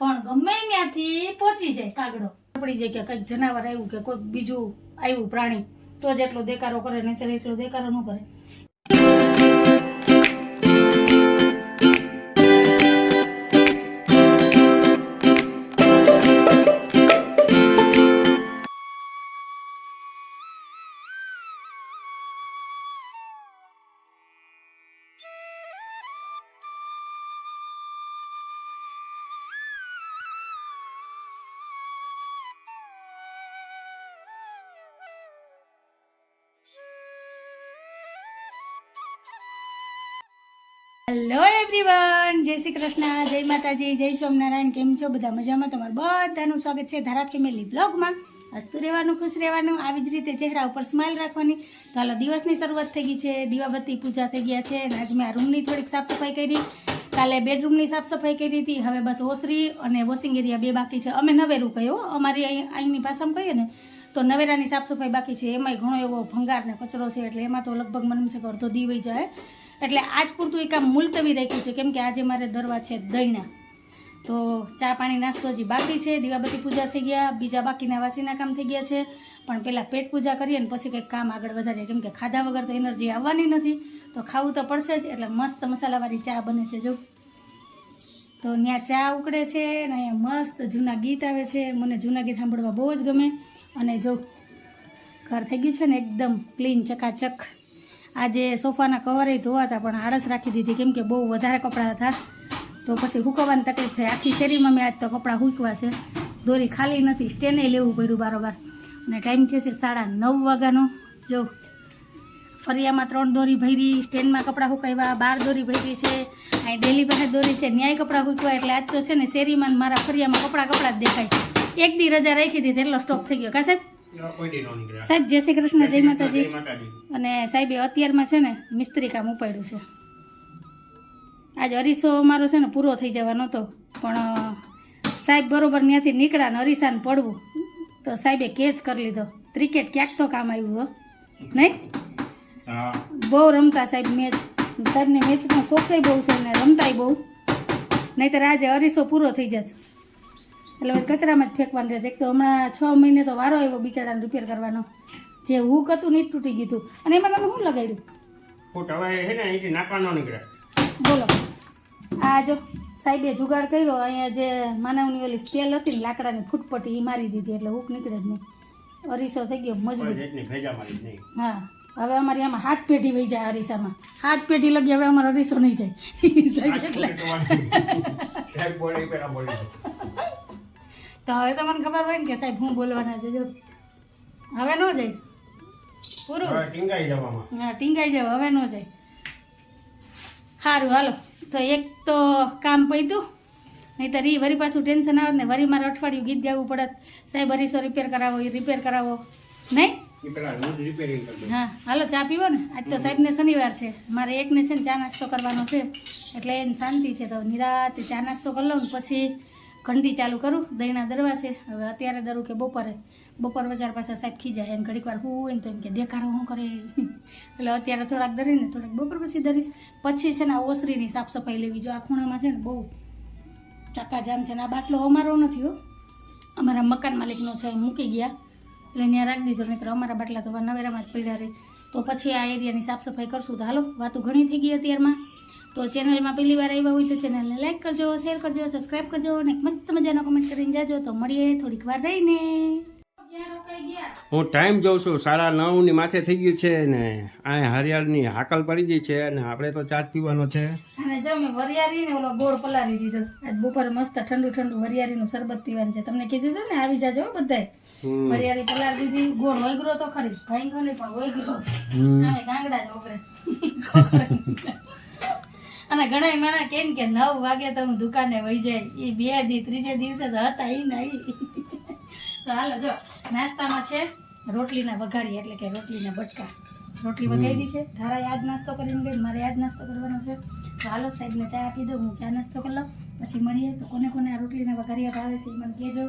પણ ગમે ત્યાંથી પહોંચી જાય કાગડો. પડી જાય કે કંઈક જનાવર આવ્યું કે કોઈક બીજું આવ્યું પ્રાણી, તો જ એટલો દેકારો કરે નહીં એટલો દેકારો ન કરે. હેલો એવરીવન જય શ્રી કૃષ્ણ, જય માતાજી, જય સ્વામિનારાયણ, કેમ છો? બધા મજામાં? તમારું બધાનું સ્વાગત છે ધારા ફેમિલી બ્લોગમાં. હસતું રહેવાનું, ખુશ રહેવાનું, આવી જ રીતે ચહેરા ઉપર સ્માઇલ રાખવાની. ચાલો દિવસની શરૂઆત થઈ ગઈ છે, દીવાબત્તી પૂજા થઈ ગયા છે, અને આજ મેં આ રૂમની થોડીક સાફ સફાઈ કરી. કાલે બેડરૂમની સાફ સફાઈ કરી હતી, હવે બસ ઓસરી અને વોશિંગ એરિયા બે બાકી છે. અમે નવેરું કહ્યું અમારી અહીં અહીંની ભાષામાં કહીએ ને, તો નવેરાની સાફ સફાઈ બાકી છે. એમાંય ઘણો એવો ભંગાર ને કચરો છે, એટલે એમાં તો લગભગ મને છે કે અડધો દીવાઈ જાય. એટલે આજ પૂરતું એક કામ મુલતવી રાખ્યું છે. કેમ કે આજે મારે દરવા છે દહીણા તો ચા પાણી નાસ્તો હજી બાકી છે. દીવાબત્તી પૂજા થઈ ગયા. બીજા બાકીના વાસીના કામ થઈ ગયા છે. પણ પહેલાં પેટ પૂજા કરીએ ને પછી કંઈક કામ આગળ વધારીએ. કેમ કે ખાધા વગર તો એનર્જી આવવાની નથી. તો ખાવું તો પડશે જ. એટલે મસ્ત મસાલાવાળી ચા બને છે. જો. તો ત્યાં ચા ઉકળે છે અને અહીંયા મસ્ત જૂના ગીત આવે છે. મને જૂના ગીત સાંભળવા બહુ જ ગમે. અને જો ઘર થઈ ગયું છે ને એકદમ ક્લીન ચકાચક. આજે સોફાના કવરે ધોવા હતા, પણ આળસ રાખી દીધી. કેમ કે બહુ વધારે કપડાં હતા. તો પછી હુકવવાની તકલીફ થઈ. આખી શેરીમાં મેં આજ તો કપડાં હૂકવા છે. દોરી ખાલી નથી, સ્ટેને લેવું પડ્યું બારોબાર. અને ટાઈમ થયો છે સાડા નવ વાગ્યાનો. જો, ફરિયામાં ત્રણ દોરી ભરી સ્ટેન્ડમાં કપડાં હુકાવ્યા, બાર દોરી ભરી છે. અહીં ડેલી પાસે દોરી છે, ન્યાય કપડાં હુકવા. એટલે આજ તો છે ને શેરીમાં મારા ફરિયામાં કપડાં કપડાં જ દેખાય. એક દી રજા રાખી હતી તેટલો સ્ટોક થઈ ગયો. કા સાહેબ? સાહેબ જય શ્રી કૃષ્ણ જય માતાજી. અને સાહેબે અત્યારમાં છે ને મિસ્ત્રી કામ ઉપાડ્યું છે. આજ અરીસો અમારો છે ને પૂરો થઈ જવાનો હતો. પણ સાહેબ બરોબર ત્યાંથી નીકળ્યા ને અરીસાને પડવું. તો સાહેબે કેચ કરી લીધો. ક્રિકેટ ક્યાંક તો કામ આવ્યું હો. નહીં? બહુ રમતા સાહેબ મેચ. સાહેબને મેચનો શોખય બહુ છે ને રમતાય બહુ. નહીંતર આજે અરીસો પૂરો થઈ જાત. એટલે કચરામાં જ ફેંકવાનું રહે એક તો હમણાં છ મહિને તો વારો આવ્યો બિચારાને રિપેર કરવાનો. જે હુક હતું ને તૂટી ગયું અને એમાં તમે શું લગાડ્યું? ફૂટ હવે હે ને અહીંથી નાખવાનો નીકળે. બોલો. આ જો સાહેબે જુગાડ કર્યો અહીંયા જે માનવની ઓલી સ્કેલ હતી ને લાકડાની ફૂટપટ્ટી એ મારી દીધી એટલે હુક નીકળે જ નહીં. અરીસો થઈ ગયો મજબૂત. હા. હવે અમારી આમાં હાથ પેઢી વહી જાય અરીસામાં. હાથ પેઢી લગી હવે અમારો અરીસો નહીં જાય. પેલા બોલે તો મને ખબર હોય ને કે સાહેબ હું બોલવાના છે જો. હવે ન જાય. પૂરું? ટીંગાઈ જવામાં. હા ટીંગાઈ જાવ હવે ન જાય. સારું હાલો. તો એક તો કામ પૈતું નહીંતર રી વરી પાછું ટેન્શન આવે ને વરી મારે અઠવાડિયું ગીત ગાવું પડત સાહેબ હરીસો રિપેર કરાવો એ રિપેર કરાવો. નહીં? હા હાલો ચા પીવો ને? આજ તો સાહેબને શનિવાર છે. મારે એકને છે ને ચા નાસ્તો કરવાનો છે. એટલે એને શાંતિ છે. તો નિરાતે ચા નાસ્તો કરી લઉં પછી ઘંટી ચાલુ કરું, દહીંના દરવા છે. હવે અત્યારે દરું કે બપોરે, બપોર બજાર પાસે સાહેબ ખીજાય એમ ઘડીક વાર હું હોય તો એમ કે દેખાડો હું કરે એટલે અત્યારે થોડાક દરીને થોડાક બપોર પછી દરીશ. પછી છે ને આ ઓસરીની સાફ સફાઈ લેવી. જો આ ખૂણામાં છે ને બહુ ચાકાજામ છે ને, આ બાટલો અમારો નથી હો. અમારા મકાન માલિકનો છે મૂકી ગયા. એટલે ત્યાં રાખી દીધો નહીં તો અમારા બાટલા તો નવેરામાં જ પડ્યા રહે. તો પછી આ એરિયાની સાફ સફાઈ કરશું તો હાલો, વાતો ઘણી થઈ ગઈ અત્યારમાં. તો ચેનલમાં પહેલી વાર આવ્યા હોય તો ચેનલને લાઇક કરજો શેર કરજો સબસ્ક્રાઈબ કરજો અને મસ્ત મજાનો કમેન્ટ કરીને જાજો. તો મળીએ થોડીક વાર રહીને. હું ટાઈમ જોઉં છું. સાડા નવની માથે થઈ ગયું છે ને આ હરિયાળની હાકલ પડી ગઈ છે અને આપણે તો ચા પીવાનો છે. અને જો મેં વરિયાળી ને ઓલો ગોળ પલાળી દીધો. આજ બપોરે મસ્ત ઠંડુ ઠંડુ વરિયાળીનું શરબત પીવાનું છે. તમને કીધું હતું ને આવી જાજો બધા બધાય. વરિયાળી પલાળી દીધી. ગોળ વૈગરો તો ખરી. ભાઈ નહીં પણ વૈગરો હમ. ગાંગડા જ ઓગરે અને ઘણા માણા કેમ કે નવ વાગે તો હું દુકાને વહી જાય. એ બે દી ત્રીજે દિવસે તો હતા એ નહીં તો હાલો જો નાસ્તામાં છે રોટલીના વઘારી એટલે કે રોટલીના બટકા. રોટલી વઘારી છે. ધારા યાદ નાસ્તો કરીને ગઈ મારે યાદ નાસ્તો કરવાનો છે. તો હાલો સાહેબને ચા આપી દઉં હું ચા નાસ્તો કરી લઉં. પછી મળીએ. તો કોને કોને આ રોટલીના વઘારિયા ભાવે છે એ મને કહેજો.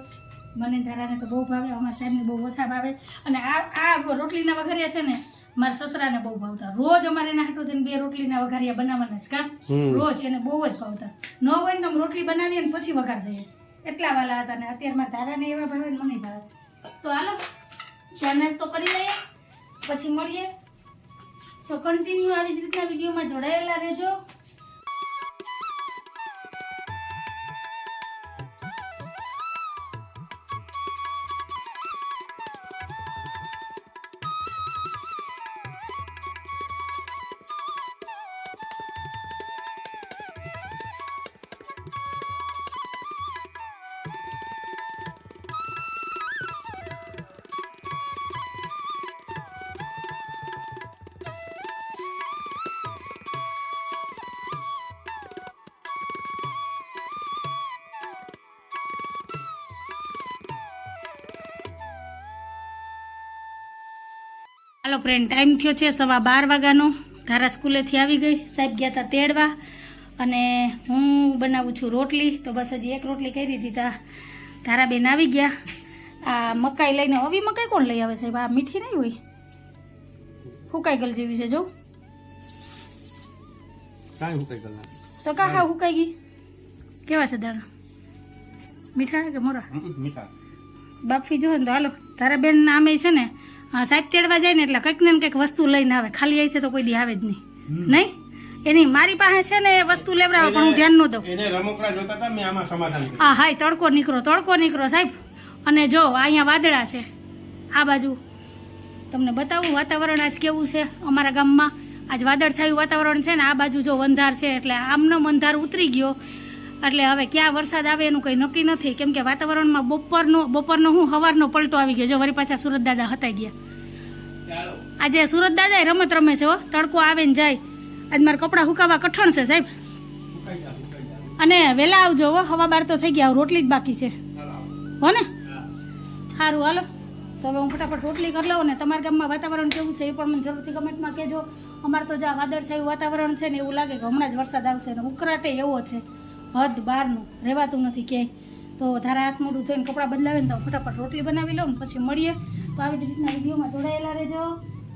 મને ધારાને તો બહુ ભાવે અમારા સાહેબને બહુ ઓછા ભાવે. અને આ આ રોટલીના વઘારિયા છે ને મારા સસરાને બહુ ભાવતા. રોજ અમારે એના હાટું થઈને બે રોટલીના વઘારિયા બનાવવાના જ કા? રોજ એને બહુ જ ભાવતા. ન હોય ને તો અમે રોટલી બનાવીએ ને પછી વઘાર દઈએ એટલા વાલા હતા ને અત્યારમાં ધારાને એવા ભાવે ને મને ભાવે. તો હાલો ચા નાસ્તો કરી લઈએ પછી મળીએ. તો કન્ટિન્યુ આવી જ રીતના વિડીયોમાં જોડાયેલા રહેજો. હાલો ફ્રેન્ડ ટાઈમ થયો છે સવા બાર વાગ્યાનો. ધારા સ્કૂલેથી આવી ગઈ. સાહેબ ગયા હતા તેડવા. અને હું બનાવું છું રોટલી. તો બસ હજી એક રોટલી કરી દીધા. ધારાબેન આવી ગયા. આ મકાઈ લઈને આવી મકાઈ કોણ લઈ આવે સાહેબ? આ મીઠી નહીં હોય? ફૂકાઈ ગયેલ જેવી છે જો. તો કા હા હુકાઈ ગઈ? કેવા છે દાણા? મીઠા કે મોરા? મીઠા. બાફી જો ને તો હાલો. તારા બેન આમે છે ને સાહેબ તેડવા જાય ને એટલે કંઈક ને કંઈક વસ્તુ લઈને આવે. ખાલી આવી છે તો કોઈ દી આવે જ નહીં. નહીં? એની મારી પાસે છે ને એ વસ્તુ લેવડાવે પણ હું ધ્યાન ન દઉં. એને રમકડા જોતા હતા મેં આમાં સમાધાન કર્યું. હાય તડકો નીકળો તડકો નીકળો સાહેબ. અને જો અહીંયા વાદળા છે. આ બાજુ. તમને બતાવું વાતાવરણ આજ કેવું છે અમારા ગામમાં? આજ વાદળછાયું વાતાવરણ છે ને આ બાજુ જો અંધાર છે એટલે આમનો અંધાર ઉતરી ગયો. એટલે હવે ક્યાં વરસાદ આવે એનું કંઈ નક્કી નથી. કેમ કે વાતાવરણમાં બપોરનો બપોરનો હું સવારનો પલટો આવી ગયો. જો વળી પાછા સુરત દાદા હતાઈ ગયા. આજે સુરત દાદા રમત રમે છે હો. તડકો આવે ને જાય. આજ મારા કપડાં સુકાવા કઠણ છે સાહેબ. અને વહેલા આવજો હો. હવા બાર તો થઈ ગયા. રોટલી જ બાકી છે. હો ને? સારું હાલો. તો હવે હું ફટાફટ રોટલી કરી લઉં ને તમારા ગામમાં વાતાવરણ કેવું છે એ પણ મને જરૂરથી કમેન્ટમાં કહેજો. અમારે તો જ્યાં વાદળછાયું વાતાવરણ છે ને એવું લાગે કે હમણાં જ વરસાદ આવશે ને ઉકરાટે એવો છે. હદ બહારનું રહેવાતું નથી ક્યાંય. તો ધારા હાથ મોઢું થઈને કપડાં બદલાવે ને તો ફટાફટ રોટલી બનાવી લઉં પછી મળીએ. તો આવી જ રીતના વિડીયોમાં જોડાયેલા રહેજો.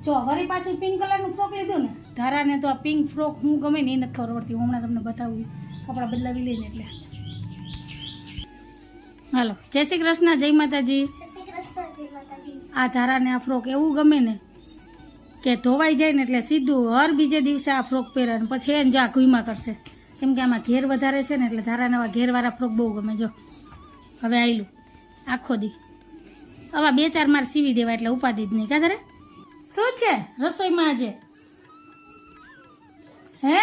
જો વરી પાછું પિંક કલરનું ફ્રોક લીધું ને? ધારાને તો આ પિંક ફ્રોક હું ગમે ને એ નથી ખબર પડતી હું હમણાં તમને બતાવું. કપડાં બદલાવી લઈને એટલે. હાલો જય શ્રી કૃષ્ણ જય માતાજી. આ ધારાને આ ફ્રોક એવું ગમે ને કે ધોવાઈ જાય ને એટલે સીધું હર બીજે દિવસે આ ફ્રોક પહેરે પછી એને જા ઘુઈમાં કરશે. કેમ કે આમાં ઘેર વધારે છે ને એટલે ધારા નવા ઘેરવાળા ફ્રોક બહુ ગમે. જો હવે આવેલું આખો દી. આવા બે ચાર માર સીવી દેવા એટલે ઉપાધિ જ નહીં. કાદરે શું છે? રસોઈમાં આજે? હે?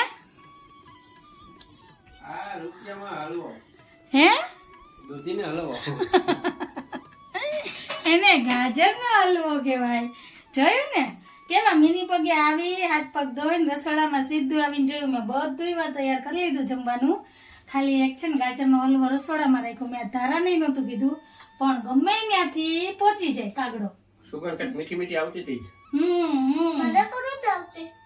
હે? એને ગાજરનો હલવો કહેવાય. જોયું ને? કેવા મિની પગે આવી હાથ પગ ધોઈને રસોડામાં સીધું આવીને જોયું મેં બધું એવા તૈયાર કરી લીધું જમવાનું. ખાલી એક છે ને ગાજરનો હલવો રસોડામાં રાખ્યું. મેં ધારા નહીં નહોતું કીધું પણ ગમે ત્યાંથી પહોંચી જાય કાગડો. સુગર કટ મીઠી મીઠી આવતી હતી હમ હમ.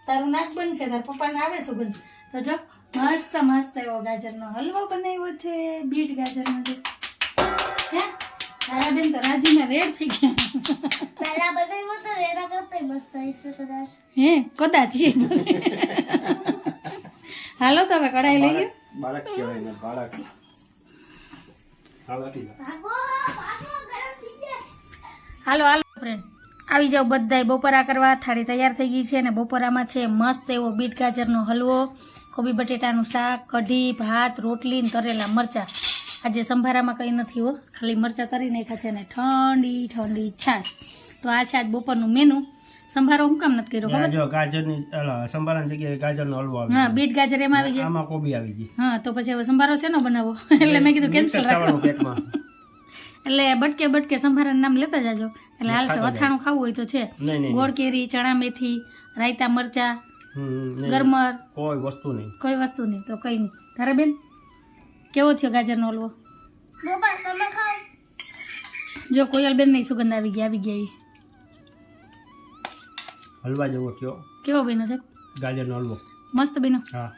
તારું નાક બનશે તાર પપ્પાને આવે સુગંધ. તો જો મસ્ત મસ્ત એવો ગાજરનો હલવો બનાવ્યો છે બીટ ગાજરનો છે. હે? તારા બેન તો રાજીના રેડ થઈ ગયા. હે કદાચ. એ. હાલો તો હવે કઢાઈ લઈએ. બાળક કહેવાય ને બાળક. હાલો હાલો હાલો ફ્રેન્ડ આવી જાઓ બધાય બપોરા કરવા. થાળી તૈયાર થઈ ગઈ છે અને બપોરામાં છે મસ્ત એવો બીટ ગાજરનો હલવો કોબી બટેટાનું શાક કઢી ભાત રોટલી ને તરેલા મરચાં. આજે સંભારામાં કંઈ નથી હો. ખાલી મરચાં તરી નાખ્યા છે અને ઠંડી ઠંડી છાશ. તો આ છે આજ બપોરનું મેનુ સંભારો હું કામ નથી કર્યો ખબર? જો ગાજરની સંભારાની જગ્યાએ ગાજરનો હલવો આવી હા બીટ ગાજર એમાં આવી ગયા? આમાં કોબી આવી ગઈ. હા તો પછી હવે સંભારો શેનો બનાવો એટલે મેં કીધું કેન્સલ રાખો. એટલે બટકે બટકે સંભારાનું નામ લેતા જાજો. એટલે હાલશે અથાણું ખાવું હોય તો છે. ગોળ કેરી ચણા મેથી રાયતા મરચા. ગરમર. કોઈ વસ્તુ નહીં. કોઈ વસ્તુ નહીં તો કઈ નહીં. તારા બેન કેવો થયો ગાજરનો હલવો? જો કોયલ બેન નહીં સુગંધ આવી ગઈ આવી ગયા. હલવા જેવો થયો. કેવો બેનો છે ગાજરનો હલવો. મસ્ત બેનો હા.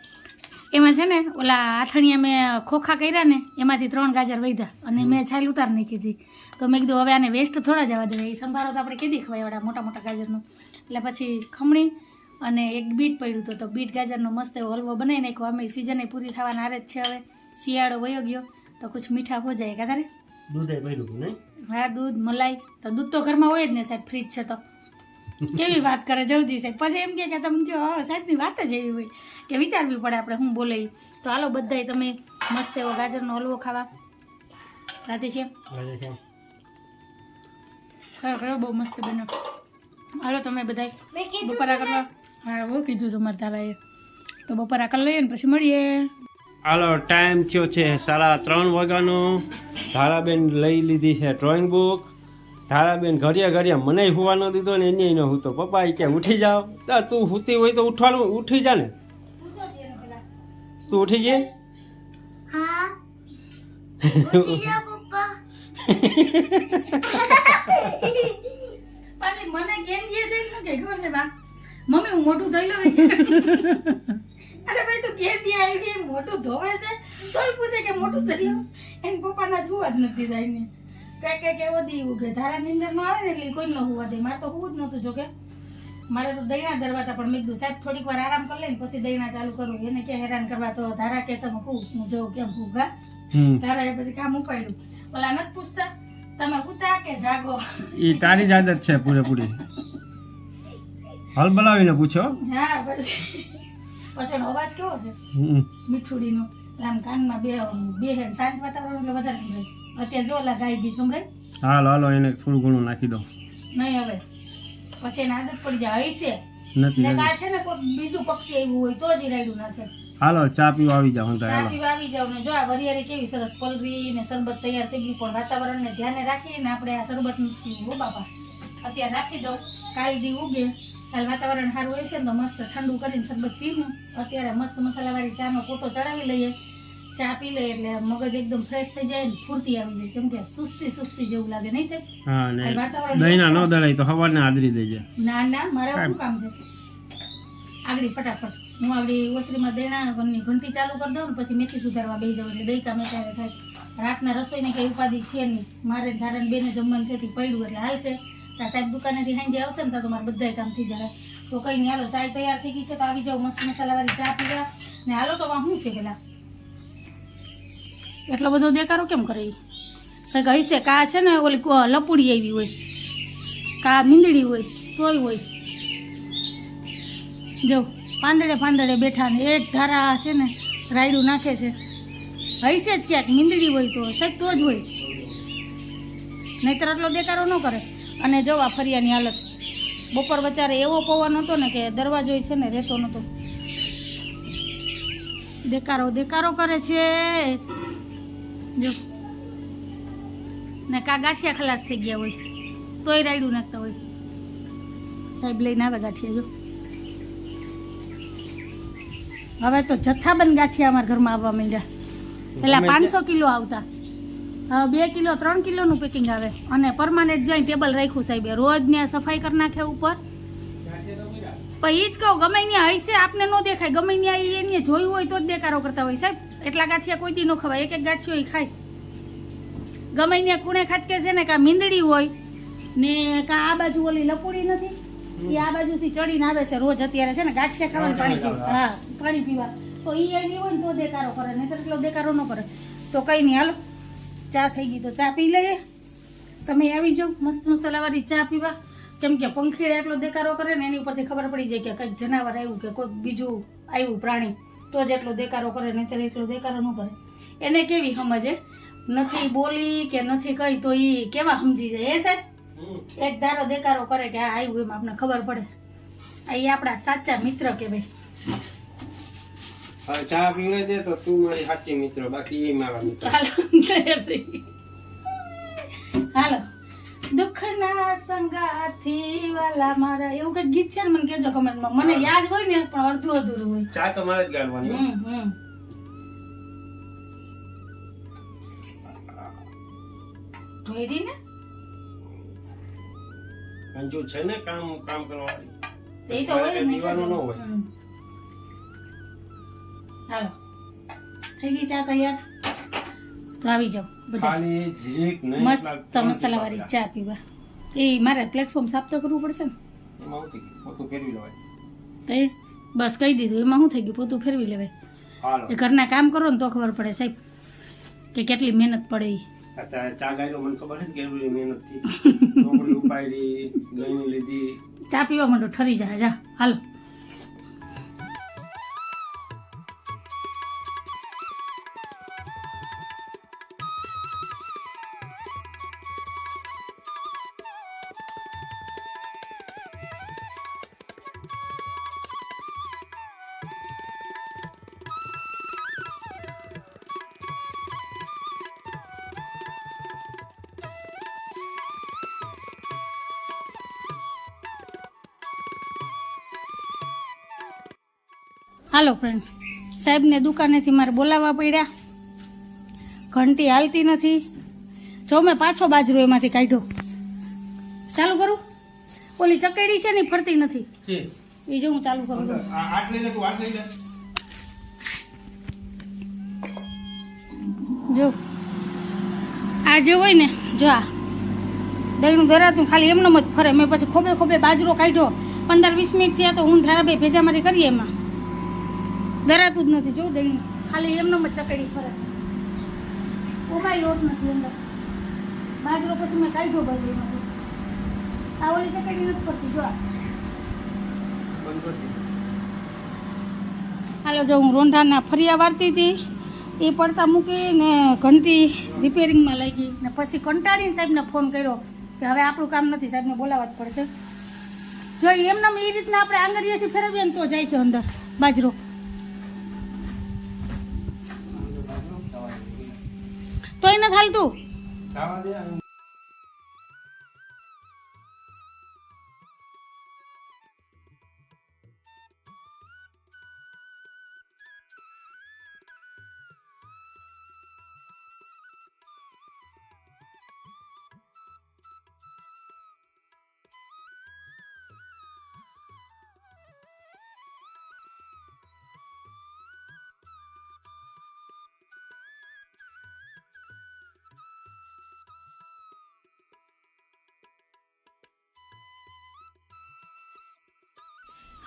એમાં છે ને ઓલા આથણીયા મેં ખોખા કર્યા ને એમાંથી ત્રણ ગાજર વૈધા અને મેં છાલ ઉતાર નાખી હતી. તો મેં કીધું હવે આને વેસ્ટ થોડા જવા દેવા. એ સંભારો તો આપણે કીધી ખવાય એવડા મોટા મોટા ગાજરનો. એટલે પછી ખમણી અને એક બીટ પડ્યું હતું. તો બીટ ગાજરનો મસ્ત એવો હલવો બનાવી નાખ્યો. અમે સિઝને પૂરી થવાના આરે જ છે હવે. શિયાળો વયો ગયો તો કુછ મીઠા હો જાય કા તારે? દૂધ એ ભર્યું નહીં? હા દૂધ મલાઈ તો દૂધ તો ઘરમાં હોય જ ને સાહેબ ફ્રીજ છે તો. કેવી વાત કરે જવજી સાહેબ? પછી એમ કે તમે કહો હા સાહેબની વાત જ એવી હોય. કે વિચારવી પડે આપણે હું બોલાવી તો હાલો બધાય તમે મસ્ત એવો ગાજરનો હલવો ખાવા. રાતે છે ખરેખર બહુ મસ્ત બન્યો. હાલો તમે બધા બપોરા કરવા. હા બહુ કીધું તમારે તારા એ તો બપોરા કરી લઈએ ને પછી મળીએ. હાલો ટાઈમ થયો છે સાડા ત્રણ વાગ્યાનો. ધારાબેન લઈ લીધી છે ડ્રોઈંગ બુક ધારાબેન ઘડિયા ઘડિયા મને હોવાનો દીધો ને એને હું તો પપ્પા એ કે ઉઠી જાવ? તા તું હુતી હોય તો ઉઠવાનું ઉઠી જા ને. તું ઉઠી ગઈ? પાછી મને કેમ કહે છે? ખબર છે બા? મમ્મી હું મોટું લઉં અરે ભાઈ તું ઘેરથી આવી ગઈ મોટું ધોવે છે. તોય પૂછે કે મોટું ધોઈ એને પપ્પાના જ હોવા જ નથી દીધા એને કઈ કઈ કેવો દી કે ધારા નિંદર નો આવે ને એટલે કોઈ ન હોવા દે. મારે તો હોવું જ નતું જોકે મારે તો દૈણા દરવાતા પણ મેં કીધું સાહેબ થોડીક વાર આરામ કરી લઈને પછી દૈણા ચાલુ કરું. એને કે હેરાન કરવા તો ધારા કે તમે કહું હું જોઉં કેમ ભૂગા તારા ધારા એ પછી કામ ઉપાડ્યું. ઓલા નથી પૂછતા? તમે કૂતા કે જાગો? એ તારી જ આદત છે પૂરેપૂરી. હલ બનાવીને પૂછો હા પછી. પછી અવાજ કેવો છે? મીઠુડીનો. આમ કાનમાં બે બે હે શાંત વાતાવરણ એટલે વધારે સંભળાય. અત્યારે જો ઓલા ગાય ગીત સંભળાય. હાલો હાલો એને થોડું ઘણું નાખી દો નહીં હવે. પછી એને આદત પડી જાય. હશે નથી ને કા છે ને કોઈ બીજું પક્ષી આવ્યું હોય તો જ રાયડું નાખે. હાલો ચા પીવા આવી જાવ ચા પીવા આવી જાવ ને જો આ વરિયાળી કેવી સરસ પલરી ને શરબત તૈયાર થઈ ગયું પણ વાતાવરણને ધ્યાને રાખીને આપણે આ શરબત નથી બાપા અત્યારે રાખી દઉં. કાલ દી ઉગે. કાલ વાતાવરણ સારું હોય છે ને તો મસ્ત ઠંડુ કરીને શરબત પીવું. અત્યારે મસ્ત મસાલાવાળી ચાનો કોટો ચડાવી લઈએ. ચા પી લઈએ એટલે મગજ એકદમ ફ્રેશ થઈ જાય ને ફૂર્તી આવી જાય. કેમ કે સુસ્તી સુસ્તી જેવું લાગે નહીં વાતાવરણ દહીંના ન દળાય તો સવારને આદરી દેજે. ના ના મારે શું કામ છે? આગળ ફટાફટ. હું આગળ ઓસરીમાં દેણા ની ઘંટી ચાલુ કરી દઉં ને પછી મેથી સુધારવા બેસી જાઉં એટલે બે કામ ત્યારે થાય રાતના રસોઈને કઈ ઉપાધિ છે નહીં. મારે ધારણ બેને જમવાનું છે પડ્યું એટલે હાલશે ત્યાં સાહેબ દુકાનેથી સાંજે આવશે ને તો મારે બધા કામ થઈ જાય તો કઈ નહીં, હાલો, ચાય તૈયાર થઈ ગઈ છે તો આવી જાઓ, મસ્ત મસાલાવાળી ચા પીવા. ને હાલો તો શું છે પેલા. એટલો બધો દેખારો કેમ કરે? કંઈક હશે કા છે ને ઓલી લપુડી આવી હોય, કા મીંદડી હોય, તોય હોય. જો, પાંદડે પાંદડે બેઠા ને એક ધારા છે ને રાયડું નાખે છે. હશે જ ક્યાંક, મીંદડી હોય તો, સાહેબ તો જ હોય. નહીતર આટલો દેકારો ન કરે. અને જો આ ફરિયાની હાલત. બપોર વચારે એવો પવન હતો ને કે દરવાજો છે ને રહેતો નહોતો દેકારો દેકારો કરે છે. જો. ને કા ગાંઠિયા ખલાસ થઈ ગયા હોય. તોય રાયડું નાખતા હોય. સાહેબ લઈને આવે ગાંઠિયા જો. હવે તો જથ્થાબંધ ગાંઠિયા અમારા ઘરમાં આવવા માંડ્યા. પેલા પાંચસો કિલો આવતા. બે કિલો ત્રણ કિલોનું પેકિંગ આવે. અને પરમાનન્ટ જઈ ટેબલ રાખ્યું સાહેબ. રોજ ને સફાઈ કરી નાખે ઉપર. પણ ઈ જ કહું ગમે ત્યાં હશે આપને ન દેખાય. ગમે ત્યાં એને જોયું હોય તો જ દેકારો કરતા હોય સાહેબ. એટલા ગાંઠિયા કોઈ દી ન ખવાય. એક એક ગાંઠિયો ઈ ખાય. ગમે ત્યાં ખૂણે ખાચકે છે ને કાં મીંદડી હોય ને કાં આ બાજુ ઓલી લપુડી નથી એ આ બાજુથી ચડીને આવે છે રોજ અત્યારે છે ને ગાંઠિયા ખાવાનું પાણી પીવા. હા પાણી પીવા. તો એ આવી હોય ને તો દેકારો કરે નહીં એટલો દેકારો ન કરે. તો કઈ નહીં હાલો. ચા થઈ ગઈ તો ચા પી લઈએ. તમે આવી જાઓ, મસ્ત મસાલાવાળી ચા પીવા. કેમ કે પંખીડા એટલો દેકારો કરે ને એની ઉપરથી ખબર પડી જાય કે કંઈક જનાવર આવ્યું કે કોઈક બીજું આવ્યું પ્રાણી. તો જ એટલો દેકારો કરે નહીં એટલો દેકારો ન કરે. એને કેવી સમજે? નથી બોલી કે નથી કહી તો એ કેવા સમજી જાય? એ સાહેબ? એક ધારો દેકારો કરે કે આ આવ્યું, એમ આપણને ખબર પડે. ઈ આપણા સાચા મિત્ર કે ભાઈ હવે ચા પીવડાવી દે તો તું મારી સાચી મિત્ર બાકી એ મારા મિત્ર. હાલો હાલો. દુઃખના સંગાથી વાલા મારા એવું કઈ ગીત છે ને મને કેજો કમેન્ટમાં. મને યાદ હોય ને પણ અડધું અધૂરું હોય. ચા તો મારે જ ગાળવાની હમ હમ. ધોઈ ને? અંજુ છે ને કામ કામ કરવાવાળી. એ તો હોય ને દીવાનો ન હોય. હાલો. થઈ ગઈ ચા તૈયાર? તો આવી જાઓ બધા. મસ્ત મસાલા વાળી ચા પીવા. એ મારે પ્લેટફોર્મ સાફ તો કરવું પડશે ને? બસ કહી દીધું. એમાં શું થઈ ગયું? પોતું ફેરવી લેવાય. એ ઘરના કામ કરો ને તો ખબર પડે સાહેબ કે કેટલી મહેનત પડે એ ચા પીવા માંડો ઠરી જાય જા. હાલો. હાલો ફ્રેન્ડ સાહેબને દુકાનેથી મારે બોલાવવા પડ્યા. ઘંટી હાલતી નથી. જો મેં પાછો બાજરો એમાંથી કાઢ્યો. ચાલુ કરું? ઓલી ચકેડી છે ને ફરતી નથી. એ જો હું ચાલુ કરું. લે જો. આ જે હોય ને જો આ. દહીંનું દરાતું ખાલી એમનેમ જ ફરે. મેં પછી ખોબે ખોબે બાજરો કાઢ્યો. પંદર વીસ મિનિટ થયા તો હું ધારાભાઈ ભેજામારી કરીએ એમાં. દરાતું જ નથી જો દહીં ખાલી એમનેમ જ ચકેડી ફરે. ઓમાય લોટ નથી અંદર. બાજરો પછી મેં કાઢ્યો બાજરોમાંથી આ ઓલી ચકેડી નથી પડતી, જો હાલો, જો હું રોંઢાના ફરિયા વારતી હતી, એ પડતા મૂકી ને ઘંટી રિપેરિંગમાં લઈ ગઈ. ને પછી કંટાળીને સાહેબને ફોન કર્યો કે હવે આપણું કામ નથી, સાહેબને બોલાવવા જ પડશે. જો એમને એ રીતના આપણે આંગળીએથી ફેરવીએ ને તો જાય છે અંદર બાજરો. તો ન હાલતું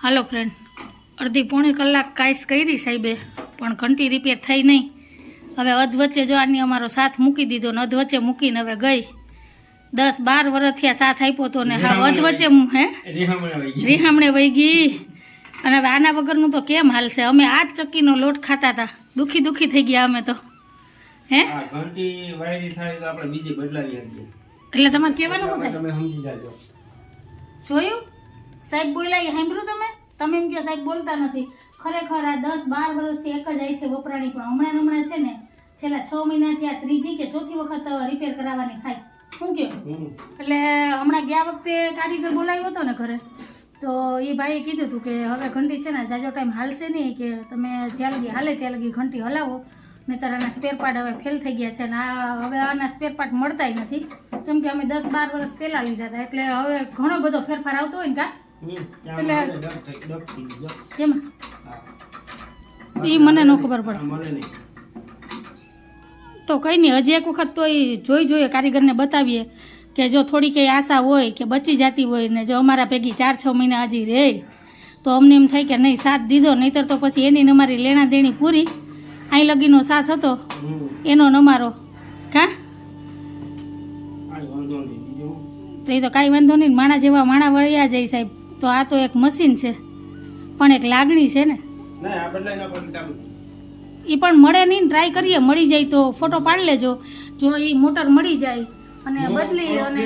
હાલો ફ્રેન્ડ અડધી પોણી કલાક કાંઈસ કરી સાહેબે પણ ઘંટી રિપેર થઈ નહીં. હવે અધવચ્ચે જો આની અમારો સાથ મૂકી દીધો ને અધવચ્ચે મૂકીને હવે ગઈ. દસ બાર વર્ષથી સાથ આપ્યો તો ને હા અધવચ્ચે હું- હે? રિહામણે વહી ગઈ. અને હવે આના વગરનું તો કેમ હાલશે? અમે આ જ ચક્કીનો લોટ ખાતા હતા. દુઃખી દુઃખી થઈ ગયા અમે તો. હે? ઘંટી વાયરી થાય તો આપણે બીજી બદલાવી એટલે તમારે કહેવાનું શું થાય જોયું? સાહેબ બોલ્યા એ સાંભળ્યું તમે? તમે એમ કહો સાહેબ બોલતા નથી. ખરેખર આ દસ બાર વર્ષથી એક જ આઈથી વપરાણી પણ હમણાં હમણાં છે ને છેલ્લા છ મહિનાથી આ ત્રીજી કે ચોથી વખત રિપેર કરાવવાની થાય. શું કહો? એટલે હમણાં ગયા વખતે કારીગર બોલાવ્યો હતો ને ઘરે તો એ ભાઈએ કીધું હતું કે હવે ઘંટી છે ને જાજો ટાઈમ હાલશે નહીં કે તમે જ્યાં લગી હાલે ત્યાં લગી ઘંટી હલાવો નહીતર આના સ્પેર પાર્ટ હવે ફેલ થઈ ગયા છે અને આ હવે આના સ્પેર પાર્ટ મળતાય નથી. કેમ કે અમે દસ બાર વર્ષ પહેલાં લીધા હતા એટલે હવે ઘણો બધો ફેરફાર આવતો હોય ને કા? એ મને ન ખબર પડે. તો કંઈ નહીં હજી એક વખત તો એ જોઈ જોઈએ કારીગરને બતાવીએ કે જો થોડી કંઈ આશા હોય કે બચી જતી હોય ને જો અમારા ભેગી ચાર છ મહિના હજી રહે તો અમને એમ થાય કે નહીં સાથ દીધો નહીતર તો પછી એની ને અમારી લેણા દેણી પૂરી. અહીં લગીનો સાથ હતો એનો અમારો. કા? તો એ તો કાંઈ વાંધો નહીં માણા જેવા માણા વળ્યા જાય સાહેબ. તો આ તો એક મશીન છે. પણ એક લાગણી છે ને. એ પણ મળે નહીં ટ્રાય કરીએ. મળી જાય તો ફોટો પાડી લેજો. જો એ મોટર મળી જાય અને બદલી અને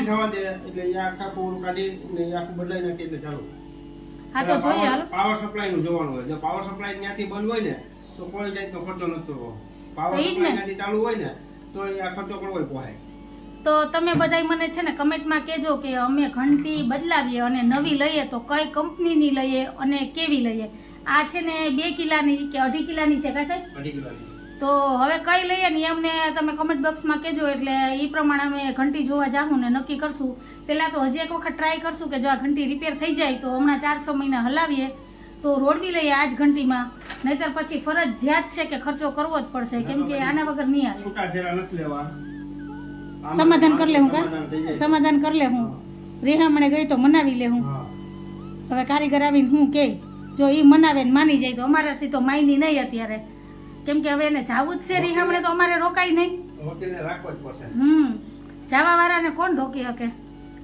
હા તો જોઈએ હાલો. પાવર સપ્લાયનું જોવાનું હોય. જો પાવર સપ્લાય ત્યાંથી બંધ હોય ને તો કોઈ જાય તો ખર્ચો નતો પાવર. સપ્લાય ચાલુ હોય ને તો આ ખર્ચો કરવો પોહાય તો તમે બધાય મને છે ને કમેન્ટમાં કહેજો કે અમે ઘંટી બદલાવીએ અને નવી લઈએ તો કઈ કંપનીની લઈએ અને કેવી લઈએ. આ છે ને બે કિલાની કે અઢી કિલાની છે કા સાહેબ? તો હવે કઈ લઈએ ને એમને અમને તમે કમેન્ટ બોક્સમાં કહેજો એટલે એ પ્રમાણે અમે ઘંટી જોવા જાહું ને નક્કી કરશું. પહેલાં તો હજી એક વખત ટ્રાય કરશું કે જો આ ઘંટી રિપેર થઈ જાય તો હમણાં ચાર છ મહિના હલાવીએ તો રોડવી લઈએ આ જ ઘંટીમાં. નહીતર પછી ફરજિયાત છે કે ખર્ચો કરવો જ પડશે કેમ કે આના વગર નહીં આવે સમાધાન કરી લે હું કા? સમાધાન કરી લે હું. રેહામણે ગઈ તો મનાવી લે હું. હવે કારીગર આવીને હું કે જો એ મનાવે ને માની જાય તો અમારાથી તો માયની નહીં અત્યારે. કેમ કે હવે એને જાવું જ છે રીહામણે તો અમારે રોકાય નહીં. હમ. જવા વાળાને કોણ રોકી શકે?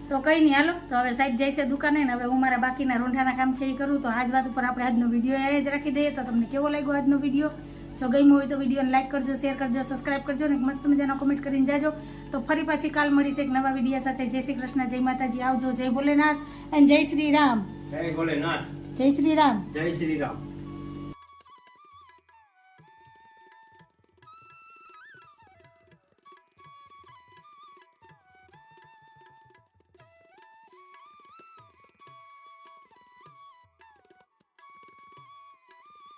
તો કઈ નહીં હાલો. તો હવે સાહેબ જાય છે દુકાને ને હવે હું મારા બાકીના રૂંઠાના કામ છે એ કરું. તો આજ વાત ઉપર આપણે આજનો વીડિયો એ જ રાખી દઈએ. તો તમને કેવો લાગ્યો આજનો વીડિયો? જો ગમ્યો હોય તો વિડીયોને લાઈક કરજો શેર કરજો સબસ્ક્રાઇબ કરજો અને મસ્ત મજાનો કોમેન્ટ કરીને જાજો. તો ફરી પાછી કાલ મળીશ એક નવા વીડિયો સાથે. જય શ્રી કૃષ્ણ જય માતાજી. આવજો જય ભોલેનાથ અને જય શ્રી રામ. જય ભોલેનાથ. જય શ્રી રામ. જય શ્રી રામ.